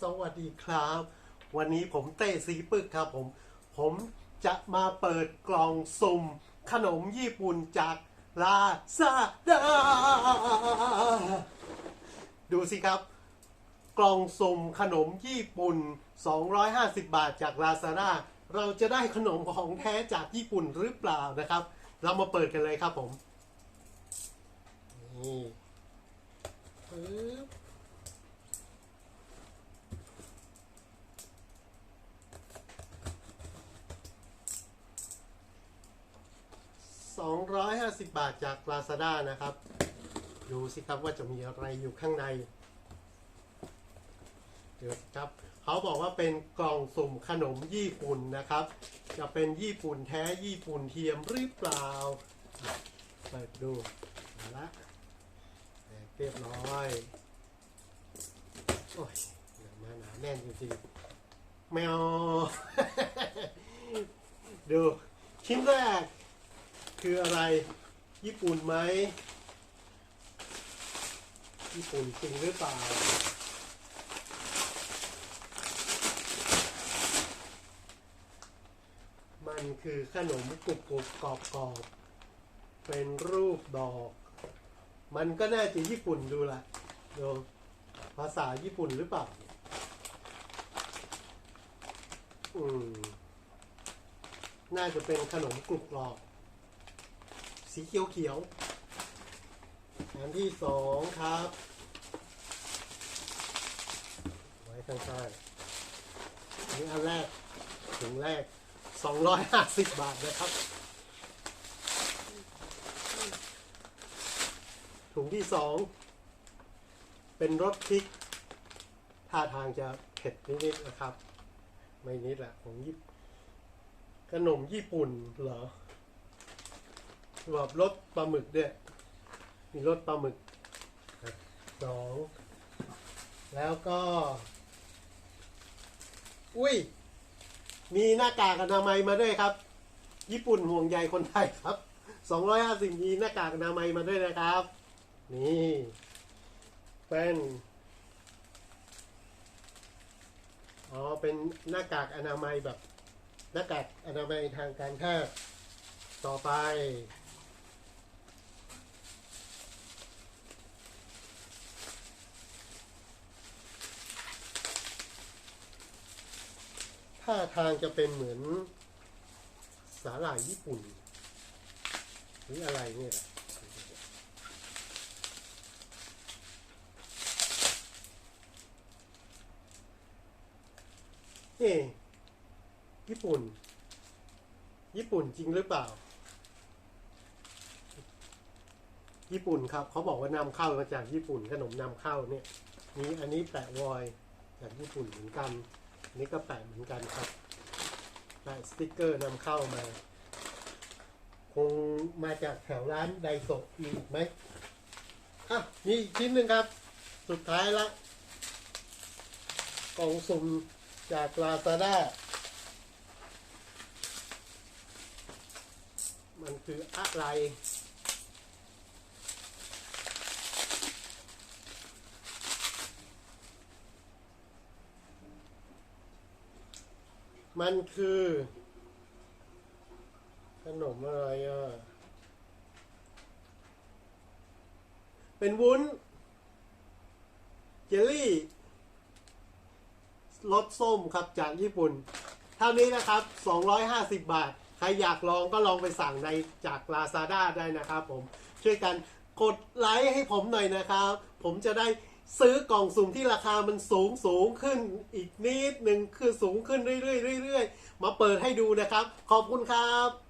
สวัสดีครับ วันนี้ผมเต้สีปึกครับผม ผมจะมาเปิดกล่องสุ่มขนมญี่ปุ่นจากลาซาด้าดูสิครับ กล่องสุ่มขนมญี่ปุ่น 250 บาทจากลาซาด้าเราจะได้ขนมของแท้จากญี่ปุ่นหรือเปล่านะครับ เรามาเปิดกันเลยครับผมนี่ปึ๊บ 250 บาทจาก Lazada นะครับ ดูสิครับว่าจะมีอะไรอยู่ข้างในเดี๋ยวครับเขาบอกว่าเป็นกล่องสุ่มขนมญี่ปุ่นนะครับ จะเป็นญี่ปุ่นแท้ญี่ปุ่นเทียมหรือเปล่าเปิดดูมาละเรียบร้อย โอ้ยหนามาหนาแน่นจริงๆแมว ดู ชิ้นแรก คืออะไร ญี่ปุ่นไหม ญี่ปุ่นจริงหรือเปล่า มันคือขนมกรุบกรุบกรอบกรอบเป็นรูปดอก มันก็น่าจะญี่ปุ่นดูละดูภาษาญี่ปุ่นหรือเปล่า อืม น่าจะเป็นขนมกรุบกรอบ สีเขียวเขียวๆอันที่สองครับ ไว้ข้างๆอันนี้อันแรกถุงแรก 250 บาทนะครับ ถุงที่สองเป็นรสพริกท่าทางจะเผ็ดนิดๆนะครับ ไม่นิดแหละของญี่ปุ่นขนมญี่ปุ่นเหรอ แบบรสปลาหมึกด้วยมีรสปลาหมึกสองแล้วก็ อุ้ย มีหน้ากากอนามัยมาด้วยครับ ญี่ปุ่นห่วงใยคนไทยครับ250มีหน้ากากอนามัยมาด้วยนะครับ นี่เป็นอ๋อเป็นหน้ากากอนามัยแบบ หน้ากากอนามัยทางการแพทย์ต่อไป ท่าทางจะเป็นเหมือนสาหร่ายญี่ปุ่น หรืออะไรเนี่ยแหละเอ๊ะญี่ปุ่น ญี่ปุ่นจริงหรือเปล่า ญี่ปุ่นครับ เขาบอกว่านำเข้ามาจากญี่ปุ่นขนมนำเข้าเนี่ยมีอันนี้แปะวอยจากญี่ปุ่นเหมือนกัน นนี้ก็แปะเหมือนกันครับแปะสติกเกอร์นำเข้ามา คงมาจากแถวร้านไดโซะอีกไหมอะมีอีกชิ้นหนึ่งครับ สุดท้ายละ กล่องสุ่มจากลาซาด้ามันคืออะไร มันคือ ขนมอะไรอะ เป็นวุ้น เจลลี่รสส้มครับจากญี่ปุ่น เท่านี้นะครับ 250 บาท ใครอยากลองก็ลองไปสั่งในจาก Lazada ได้นะครับผม ช่วยกันกดไลค์ให้ผมหน่อยนะครับ ผมจะได้ ซื้อกล่องสุ่มที่ราคามันสูงสูงขึ้นอีกนิดหนึ่งคือสูงขึ้นเรื่อยๆเรื่อยๆมาเปิดให้ดูนะครับ ขอบคุณครับ